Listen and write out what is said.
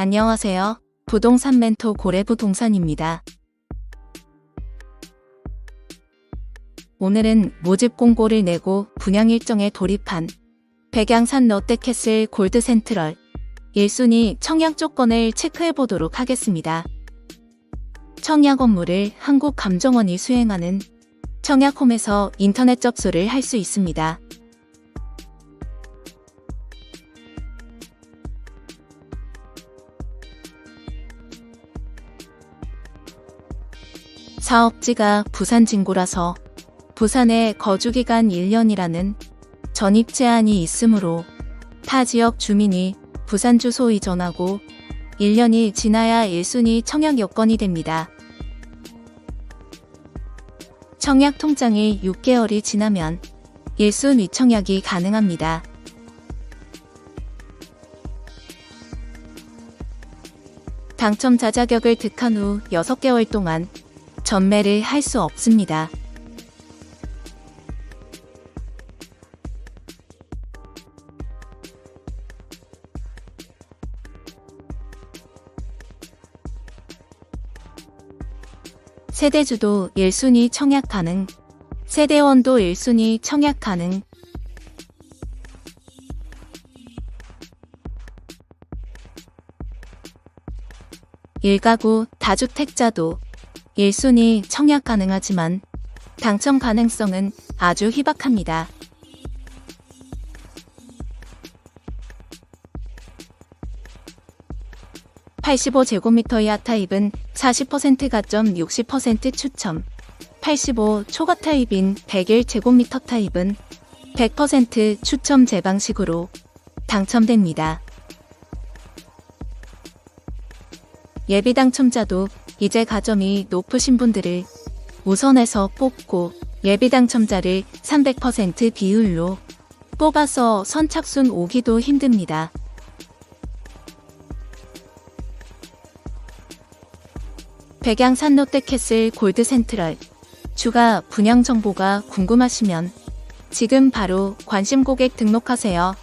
안녕하세요. 부동산 멘토 고래부동산입니다. 오늘은 모집 공고를 내고 분양 일정에 돌입한 백양산 롯데캐슬 골드 센트럴 1순위 청약 조건을 체크해 보도록 하겠습니다. 청약 업무를 한국감정원이 수행하는 청약홈에서 인터넷 접수를 할 수 있습니다. 사업지가 부산 진구라서 부산에 거주기간 1년이라는 전입 제한이 있으므로 타 지역 주민이 부산 주소 이전하고 1년이 지나야 1순위 청약 여건이 됩니다. 청약 통장이 6개월이 지나면 1순위 청약이 가능합니다. 당첨자 자격을 득한 후 6개월 동안 전매를 할 수 없습니다. 세대주도 1순위 청약 가능, 세대원도 1순위 청약 가능, 일가구 다주택자도 1순위 청약 가능하지만 당첨 가능성은 아주 희박합니다. (85 제곱미터) 이하 타입은 40% 가점 60% 추첨 85 초과 타입인 101 제곱미터 타입은 100% 추첨 재방식으로 당첨됩니다. 예비 당첨자도 이제 가점이 높으신 분들을 우선해서 뽑고 예비 당첨자를 300% 비율로 뽑아서 선착순 오기도 힘듭니다. 백양산 롯데캐슬 골드 센트럴 추가 분양 정보가 궁금하시면 지금 바로 관심 고객 등록하세요.